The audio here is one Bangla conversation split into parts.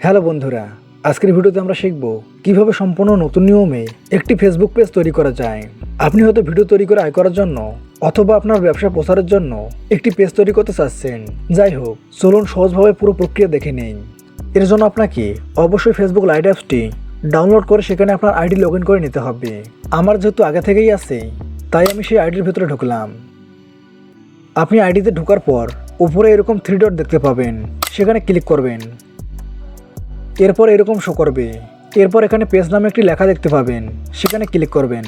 হ্যালো বন্ধুরা, আজকের ভিডিওতে আমরা শিখব কীভাবে সম্পূর্ণ নতুন নিয়মে একটি ফেসবুক পেজ তৈরি করা যায়। আপনি হয়তো ভিডিও তৈরি করে আয় করার জন্য অথবা আপনার ব্যবসা প্রচারের জন্য একটি পেজ তৈরি করতে চাচ্ছেন। যাই হোক, চলুন সহজভাবে পুরো প্রক্রিয়া দেখে নিন এর জন্য আপনাকে অবশ্যই ফেসবুক লাইট অ্যাপসটি ডাউনলোড করে সেখানে আপনার আইডি লগ করে নিতে হবে। আমার যেহেতু আগে থেকেই আছে, তাই আমি সেই আইডির ভেতরে ঢুকলাম। আপনি আইডিতে ঢোকার পর উপরে এরকম থ্রি ডট দেখতে পাবেন। সেখানে ক্লিক করবেন। এরপর এরকম শো করবে। এরপর এখানে পেজ নামে একটি লেখা দেখতে পাবেন। সেখানে ক্লিক করবেন।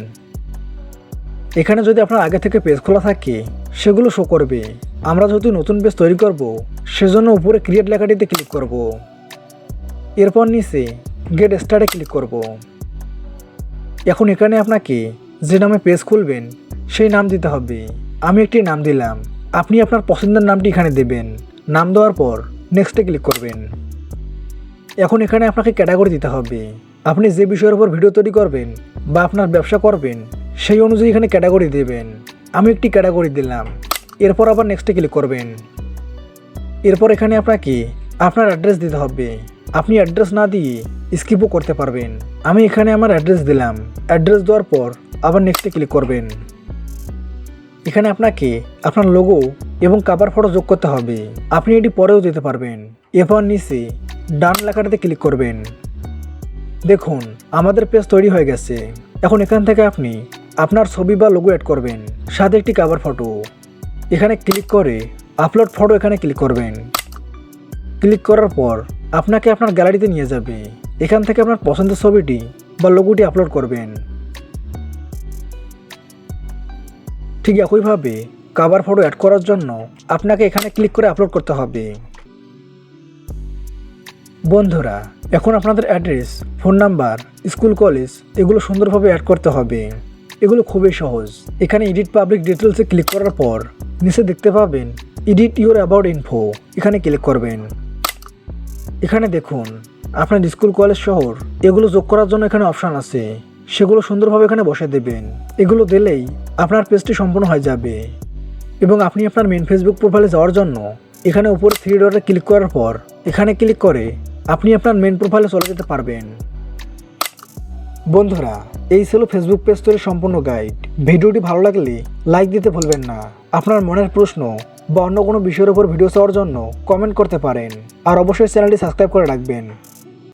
এখানে যদি আপনার আগে থেকে পেজ খোলা থাকে, সেগুলো শো করবে। আমরা যেহেতু নতুন পেজ তৈরি করব, সেজন্য উপরে ক্রিয়েট লেখাটিতে ক্লিক করব। এরপর নিচে গেট স্টার্টে ক্লিক করব। এখন এখানে আপনাকে যে নামে পেজ খুলবেন, সেই নাম দিতে হবে। আমি একটি নাম দিলাম। আপনি আপনার পছন্দের নামটি এখানে দেবেন। নাম দেওয়ার পর নেক্সটে ক্লিক করবেন। এখন এখানে আপনাকে ক্যাটাগরি দিতে হবে। আপনি যে বিষয়ের উপর ভিডিও তৈরি করবেন বা আপনার ব্যবসা করবেন, সেই অনুযায়ী এখানে ক্যাটাগরি দেবেন। আমি একটি ক্যাটাগরি দিলাম। এরপর আবার নেক্সটে ক্লিক করবেন। এরপর এখানে আপনাকে আপনার অ্যাড্রেস দিতে হবে। আপনি অ্যাড্রেস না দিয়ে স্কিপও করতে পারবেন। আমি এখানে আমার অ্যাড্রেস দিলাম। অ্যাড্রেস দেওয়ার পর আবার নেক্সটে ক্লিক করবেন। এখানে আপনাকে আপনার লোগো এবং কাভার ফটো যোগ করতে হবে। আপনি এটি পরেও দিতে পারবেন। এরপর নিচে ডান লেখাটাতে ক্লিক করবেন। দেখুন, আমাদের পেজ তৈরি হয়ে গেছে। এখন এখান থেকে আপনি আপনার ছবি বা লোগো অ্যাড করবেন, সাথে একটি কাভার ফটো এখানে ক্লিক করে আপলোড ফটো এখানে ক্লিক করবেন। ক্লিক করার পর আপনাকে আপনার গ্যালারিতে নিয়ে যাবে। এখান থেকে আপনার পছন্দের ছবিটি বা লোগোটি আপলোড করবেন। ঠিক একইভাবে কাভার ফটো অ্যাড করার জন্য আপনাকে এখানে ক্লিক করে আপলোড করতে হবে। বন্ধুরা, এখন আপনাদের address phone number school college এগুলো সুন্দরভাবে অ্যাড করতে হবে। এগুলো খুবই সহজ। এখানে এডিট পাবলিক ডিটেলসে ক্লিক করার পর নিচে দেখতে পাবেন এডিট ইউর অ্যাবাউট ইনফো এখানে ক্লিক করবেন। এখানে দেখুন, আপনার স্কুল কলেজ শহর, এগুলো যোগ করার জন্য এখানে অপশান আছে। সেগুলো সুন্দরভাবে এখানে বসে দেবেন। এগুলো দিলেই আপনার পেজটি সম্পূর্ণ হয়ে যাবে। এবং আপনি আপনার মেন ফেসবুক প্রোফাইলে যাওয়ার জন্য এখানে উপরে থ্রি ডটে ক্লিক করার পর এখানে ক্লিক করে আপনি আপনার মেন প্রোফাইলে চলে যেতে পারবেন। বন্ধুরা, এই ছিল ফেসবুক পেজ তৈরির সম্পূর্ণ গাইড ভিডিওটি ভালো লাগলে লাইক দিতে ভুলবেন না। আপনার মনের প্রশ্ন বা অন্য কোনো বিষয়ের উপর ভিডিও চাওয়ার জন্য কমেন্ট করতে পারেন। আর অবশ্যই চ্যানেলটি সাবস্ক্রাইব করে রাখবেন।